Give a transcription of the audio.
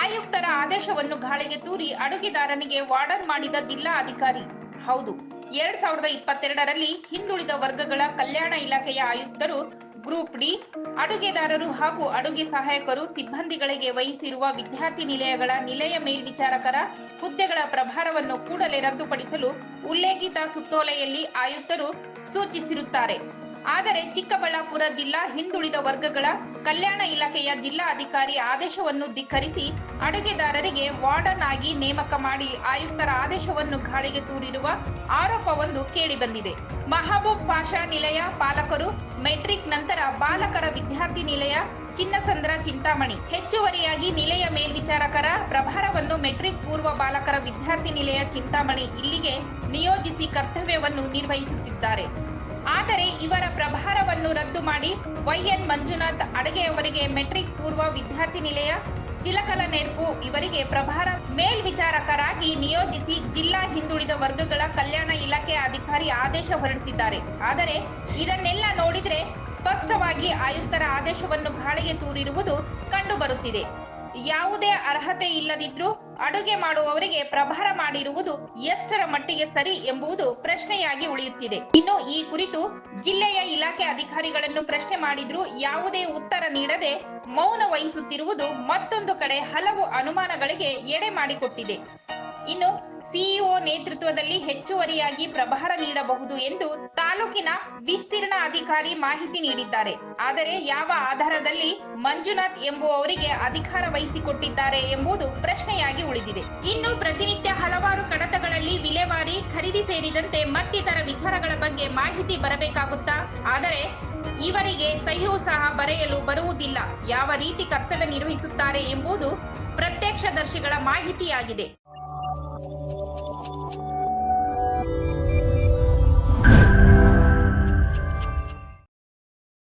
ಆಯುಕ್ತರ ಆದೇಶವನ್ನು ಗಾಳಿಗೆ ತೂರಿ ಅಡುಗೆದಾರನಿಗೆ ವಾರ್ಡನ್ ಮಾಡಿದ ಜಿಲ್ಲಾ ಅಧಿಕಾರಿ ಹೌದು, ಎರಡ್ ಸಾವಿರದ ಇಪ್ಪತ್ತೆರಡರಲ್ಲಿ ಹಿಂದುಳಿದ ವರ್ಗಗಳ ಕಲ್ಯಾಣ ಇಲಾಖೆಯ ಆಯುಕ್ತರು ಗ್ರೂಪ್ ಡಿ, ಅಡುಗೆದಾರರು ಹಾಗೂ ಅಡುಗೆ ಸಹಾಯಕರು ಸಿಬ್ಬಂದಿಗಳಿಗೆ ವಹಿಸಿರುವ ವಿದ್ಯಾರ್ಥಿ ನಿಲಯಗಳ ನಿಲಯ ಮೇಲ್ವಿಚಾರಕರ ಹುದ್ದೆಗಳ ಪ್ರಭಾರವನ್ನು ಕೂಡಲೇ ರದ್ದುಪಡಿಸಲು ಉಲ್ಲೇಖಿತ ಸುತ್ತೋಲೆಯಲ್ಲಿ ಆಯುಕ್ತರು ಸೂಚಿಸಿರುತ್ತಾರೆ. ಆದರೆ ಚಿಕ್ಕಬಳ್ಳಾಪುರ ಜಿಲ್ಲಾ ಹಿಂದುಳಿದ ವರ್ಗಗಳ ಕಲ್ಯಾಣ ಇಲಾಖೆಯ ಜಿಲ್ಲಾ ಅಧಿಕಾರಿ ಆದೇಶವನ್ನು ಧಿಕ್ಕರಿಸಿ ಅಡುಗೆದಾರರಿಗೆ ವಾರ್ಡನ್ ಆಗಿ ನೇಮಕ ಮಾಡಿ ಆಯುಕ್ತರ ಆದೇಶವನ್ನು ಗಾಳಿಗೆ ತೂರಿರುವ ಆರೋಪವೊಂದು ಕೇಳಿಬಂದಿದೆ. ಮಹಬೂಬ್ ಪಾಷಾ ನಿಲಯ ಪಾಲಕರು ಮೆಟ್ರಿಕ್ ನಂತರ ಬಾಲಕರ ವಿದ್ಯಾರ್ಥಿ ನಿಲಯ ಚಿನ್ನಸಂದ್ರ ಚಿಂತಾಮಣಿ. ಹೆಚ್ಚುವರಿಯಾಗಿ ನಿಲಯ ಮೇಲ್ವಿಚಾರಕರ ಪ್ರಭಾರವನ್ನು ಮೆಟ್ರಿಕ್ ಪೂರ್ವ ಬಾಲಕರ ವಿದ್ಯಾರ್ಥಿ ನಿಲಯ ಚಿಂತಾಮಣಿ ಇಲ್ಲಿಗೆ ನಿಯೋಜಿಸಿ ಕರ್ತವ್ಯವನ್ನು ನಿರ್ವಹಿಸುತ್ತಿದ್ದಾರೆ. ಆದರೆ ಇವರ ಪ್ರಭಾರವನ್ನು ರದ್ದು ಮಾಡಿ ವೈಎನ್ ಮಂಜುನಾಥ್ ಅಡಗೆಯವರಿಗೆ ಮೆಟ್ರಿಕ್ ಪೂರ್ವ ವಿದ್ಯಾರ್ಥಿ ನಿಲಯ, ಚಿಲಕಲ ನೆರಪು ಇವರಿಗೆ ಪ್ರಭಾರ ಮೇಲ್ವಿಚಾರಕರಾಗಿ ನಿಯೋಜಿಸಿ ಜಿಲ್ಲಾ ಹಿಂದುಳಿದ ವರ್ಗಗಳ ಕಲ್ಯಾಣ ಇಲಾಖೆ ಅಧಿಕಾರಿ ಆದೇಶ ಹೊರಡಿಸಿದ್ದಾರೆ. ಆದರೆ ಇದನ್ನೆಲ್ಲ ನೋಡಿದ್ರೆ ಸ್ಪಷ್ಟವಾಗಿ ಆಯುಕ್ತರ ಆದೇಶವನ್ನು ಗಾಳಿಗೆ ತೂರಿರುವುದು ಕಂಡುಬರುತ್ತಿದೆ. ಯಾವುದೇ ಅರ್ಹತೆ ಇಲ್ಲದಿದ್ರೂ ಅಡುಗೆ ಮಾಡುವವರಿಗೆ ಪ್ರಭಾರ ಮಾಡಿರುವುದು ಎಷ್ಟರ ಮಟ್ಟಿಗೆ ಸರಿ ಎಂಬುದು ಪ್ರಶ್ನೆಯಾಗಿ ಉಳಿಯುತ್ತಿದೆ. ಇನ್ನು ಈ ಕುರಿತು ಜಿಲ್ಲೆಯ ಇಲಾಖೆ ಅಧಿಕಾರಿಗಳನ್ನು ಪ್ರಶ್ನೆ ಮಾಡಿದ್ರೂ ಯಾವುದೇ ಉತ್ತರ ನೀಡದೆ ಮೌನ ವಹಿಸುತ್ತಿರುವುದು ಮತ್ತೊಂದು ಕಡೆ ಹಲವು ಅನುಮಾನಗಳಿಗೆ ಎಡೆ ಮಾಡಿಕೊಟ್ಟಿದೆ. ಇನ್ನು ಸಿಇಒ ನೇತೃತ್ವದಲ್ಲಿ ಹೆಚ್ಚುವರಿಯಾಗಿ ಪ್ರಭಾರ ನೀಡಬಹುದು ಎಂದು ತಾಲೂಕಿನ ವಿಸ್ತೀರ್ಣ ಅಧಿಕಾರಿ ಮಾಹಿತಿ ನೀಡಿದ್ದಾರೆ. ಆದರೆ ಯಾವ ಆಧಾರದಲ್ಲಿ ಮಂಜುನಾಥ್ ಎಂಬುವವರಿಗೆ ಅಧಿಕಾರ ವಹಿಸಿಕೊಟ್ಟಿದ್ದಾರೆ ಎಂಬುದು ಪ್ರಶ್ನೆಯಾಗಿ ಉಳಿದಿದೆ. ಇನ್ನು ಪ್ರತಿನಿತ್ಯ ಹಲವಾರು ಕಡತಗಳಲ್ಲಿ ವಿಲೇವಾರಿ, ಖರೀದಿ ಸೇರಿದಂತೆ ಮತ್ತಿತರ ವಿಚಾರಗಳ ಬಗ್ಗೆ ಮಾಹಿತಿ ಬರಬೇಕಾಗುತ್ತಾ? ಆದರೆ ಇವರಿಗೆ ಸಹಿಯೂ ಸಹ ಬರೆಯಲು ಬರುವುದಿಲ್ಲ. ಯಾವ ರೀತಿ ಕರ್ತವ್ಯ ನಿರ್ವಹಿಸುತ್ತಾರೆ ಎಂಬುದು ಪ್ರತ್ಯಕ್ಷದರ್ಶಿಗಳ ಮಾಹಿತಿಯಾಗಿದೆ.